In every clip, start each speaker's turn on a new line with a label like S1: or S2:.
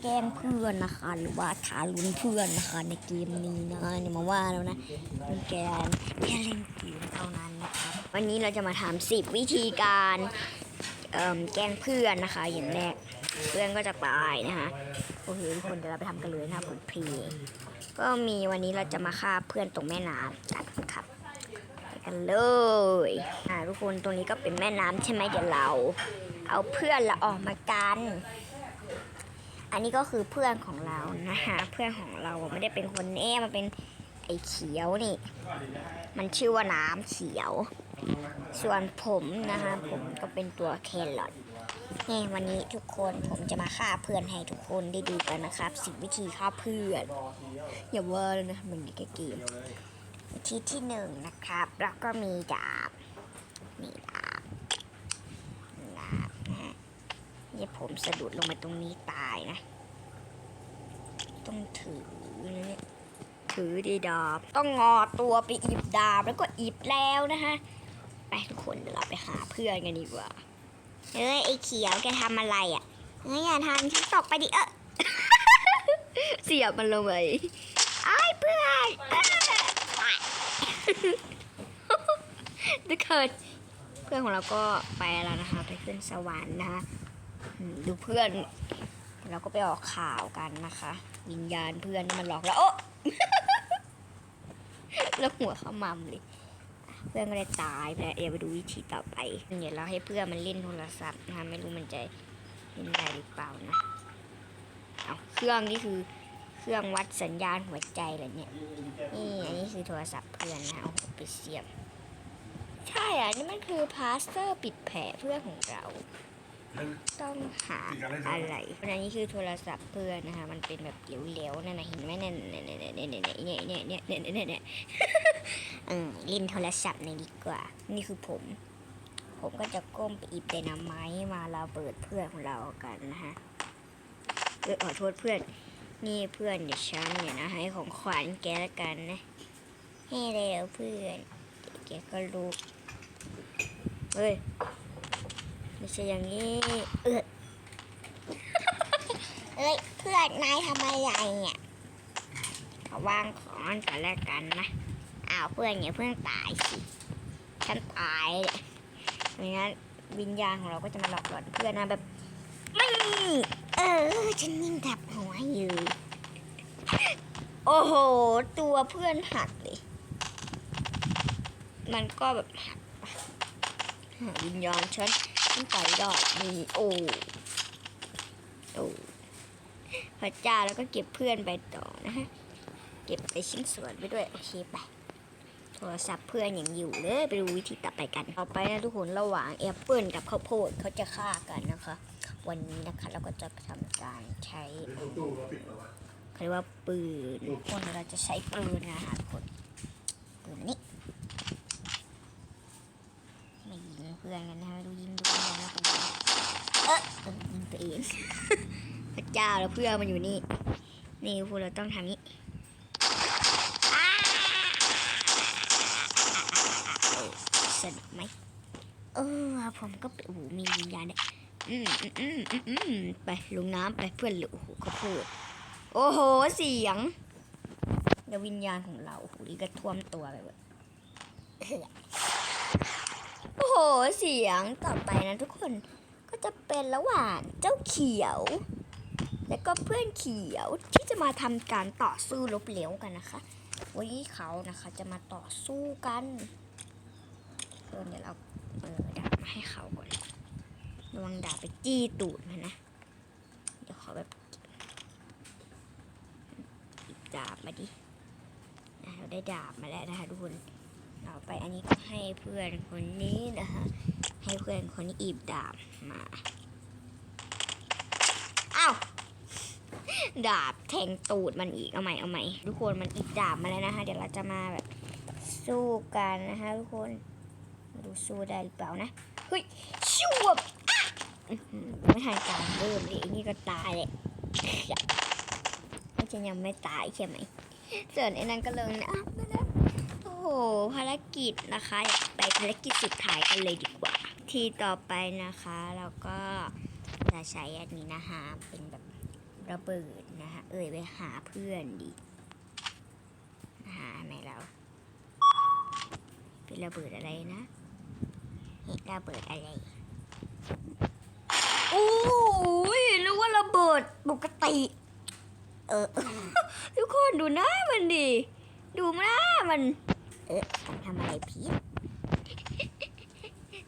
S1: แกล้งเพื่อนนะคะ หรือว่าทารุณเพื่อนนะคะ ในเกมนี้นะอย่ามาว่าแล้วนะเป็นแกนแค่เล่นเกมเท่านั้นนะครับวันนี้เราจะมาทำสิบวิธีการแกล้งเพื่อนนะคะ อย่างแรกเพื่อนก็จะตายนะคะโอเคทุกคนเดี๋ยวเราไปทำกันเลยนะครับผลเพลก็มีวันนี้เราจะมาฆ่าเพื่อนตรงแม่น้ำกันครับไปกันเลยอ่าทุกคนตรงนี้ก็เป็นแม่น้ำใช่ไหมเดี๋ยวเรา เอาเพื่อนเราออกมากัน อันนี้ก็คือเพื่อนของเรานะคะเพื่อนของเราไม่ได้เป็นคนเอ๊ะมันเป็นไอ้เขียวนี่ มันชื่อว่าน้ำเขียว ส่วนผมนะคะผมก็เป็นตัวแครอทนี่วันนี้ทุกคนผมจะมาฆ่าเพื่อนให้ทุกคนได้ดูกันนะครับสิบวิธีฆ่าเพื่อนอย่าเว่าเลยนะมันแค่เกมวิธีที่หนึ่งนะครับ แล้วก็มีดาบมีดาบดาบนะฮะ นี่ผม สะดุดลงมาตรงนี้ตายนะ ต้องถือนะเนี่ยถือดีดาบ ต้องงอตัวไปอีบดาบแล้วก็อีบแล้วนะคะไปทุกคนเดี๋ยวเราไปหาเพื่อนกันดีกว่า เฮ้ยไอ้เขียวแกทำอะไรอะ เฮ้ยอย่าทำฉันตกไปดิเออเสียบมันลงไปไอ้เพื่อนเอ้อทุกคนเพื่อนของเราก็ไปแล้วนะคะ ไปขึ้นสวรรค์นะคะ ดูเพื่อน เราก็ไปออกข่าวกันนะคะ วิญญาณเพื่อนมันหลอกแล้วโอ้แล้วหัวเขามัมเลยเพื่อนก็เลยตายไปเดี๋ยวไปดูวิธีต่อไปเดี๋ยวเราให้เพื่อนมันเล่นโทรศัพท์นะไม่รู้มันจะเล่นได้หรือเปล่านะเอาเครื่องนี่คือเครื่องวัดสัญญาณหัวใจเหรเนี่ยนี่อันนี้คือโทรศัพท์เพื่อนนะเอาไปเสียบ ใช่อะนี่มันคือพลาสเตอร์ปิดแผลเพื่อนของเรา ต้องหาอะไรอันนี้คือโทรศัพท์เพื่อนนะคะ มันเป็นแบบเหลวๆนั่นนะเห็นไหมเนี่ยเนี่ยเนี่ยเนี่ยเนี่ยเนี่ยเนี่ยเนี่ยเนี่ยเนี่ยเล่นโทรศัพท์ในดีกว่า นี่คือผม ผมก็จะก้มไปอีบไดนาไมต์มาเราเปิดเพื่อนของเรากันนะคะเออขอโทษเพื่อน นี่เพื่อนเดี๋ยวฉันเนี่ยนะให้ของขวัญแกละกันนะ ให้เร็วเพื่อนแกก็รู้เฮ้ย ไม่ใช่อย่างนี้ เออเอ้ยเพื่อนนายทำอะไรเนี่ยขอวางของก่อนแล้วกันนะอ้าวเพื่อนอย่าเพิ่งตายสิฉันตายเลยไม่งั้นวิญญาณของเราก็จะมาหลอกหลอนเพื่อนนะแบบไม่เออฉันยิ่งดับหัวอยู่โอ้โห ตัวเพื่อนหักเลยมันก็แบบหักไปหาวิญญาณฉัน ฉันไปได้นี่โอ้โอ้พระเจ้าแล้วก็เก็บเพื่อนไปต่อนะฮะ เก็บไปชิ้นส่วนไปด้วย โอเคไป โทรศัพท์เพื่อนยังอยู่เลย ไปดูวิธีต่อไปกัน ต่อไปนะทุกคนระหว่างแอปเปิลกับข้าวโพดเขาจะฆ่ากันนะคะ วันนี้นะคะเราก็จะทำการใช้เขาเรียกว่าปืนคนเราจะใช้ปืนนะคะทุกคนปืนนี้ไม่ยิงเพื่อนกันนะคะดูยิง เออเออยิงตัวเองพระเจ้าแล้วเพื่อนมันอยู่นี่ นี่พวกเราต้องทำนี้สนุกไหมเออผมก็ปโอ้โหมีวิญญาณเนี่ยอืมอืมอืมอืมไปลงน้ำไปเพื่อนหลือโอ้โหเขาพูด โอ้โหเสียงเดี๋ยววิญญาณของเราโอ้โหนี่ก็ท่วมตัวไปหมดโอ้โหเสียงต่อไปนะทุกคน ก็จะเป็นระหว่างเจ้าเขียว และก็เพื่อนเขียวที่จะมาทำการต่อสู้ลบเหลวกันนะคะ วันนี้เขานะคะจะมาต่อสู้กันเออเดี๋ยวเราเออดาบมาให้เขาก่อนระวังดาบไปจี้ตูดมันนะ เดี๋ยวขอแบบหยิบดาบมาดิเราได้ดาบมาแล้วนะคะทุกคนต่อไปอันนี้ก็ให้เพื่อนคนนี้นะคะ ให้เพื่อนคนนี้อีบดาบมาอ้าวดาบแทงตูดมันอีกเอาใหม่เอาใหม่ทุกคนมันอีกดาบมาแล้วนะคะ เดี๋ยวเราจะมาแบบสู้กันนะคะทุกคนดูสู้ได้หรือเปล่านะเฮ้ยชิวบอะอื้อหือไม่ทันการเริ่มเลยนี่ก็ตายเลยมันจะยังไม่ตายใช่ไหมส่วนไอ้นั่นก็เลยนะมาแล้วโอ้โหภารกิจนะคะ ไปภารกิจสุดท้ายกันเลยดีกว่า ทีต่อไปนะคะเราก็จะใช้อันนี้นะคะ เป็นแบบระเบิดนะฮะเอ่ยไปหาเพื่อนดิหาไหนเราเป็นระเบิดอะไรนะเฮ้ยระเบิดอะไรโอ้ยนึกว่าระเบิดปกติ เออทุกคนดูหน้ามันดิดูหน้ามัน เออทำอะไรผิด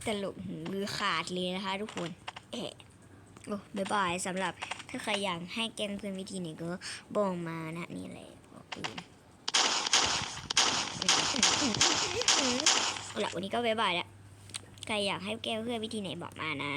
S1: สลบหูมือขาดเลยนะคะ ทุกคนเอะโอ้บายบายสำหรับถ้าใครอยากให้แกล้งเพื่อนวิธีไหนก็บอกมานะนี่เละบอกปืนเอาละวันนี้ก็บายบายแล้วใครอยากให้แกล้งเพื่อนวิธีไหนบอกมานะ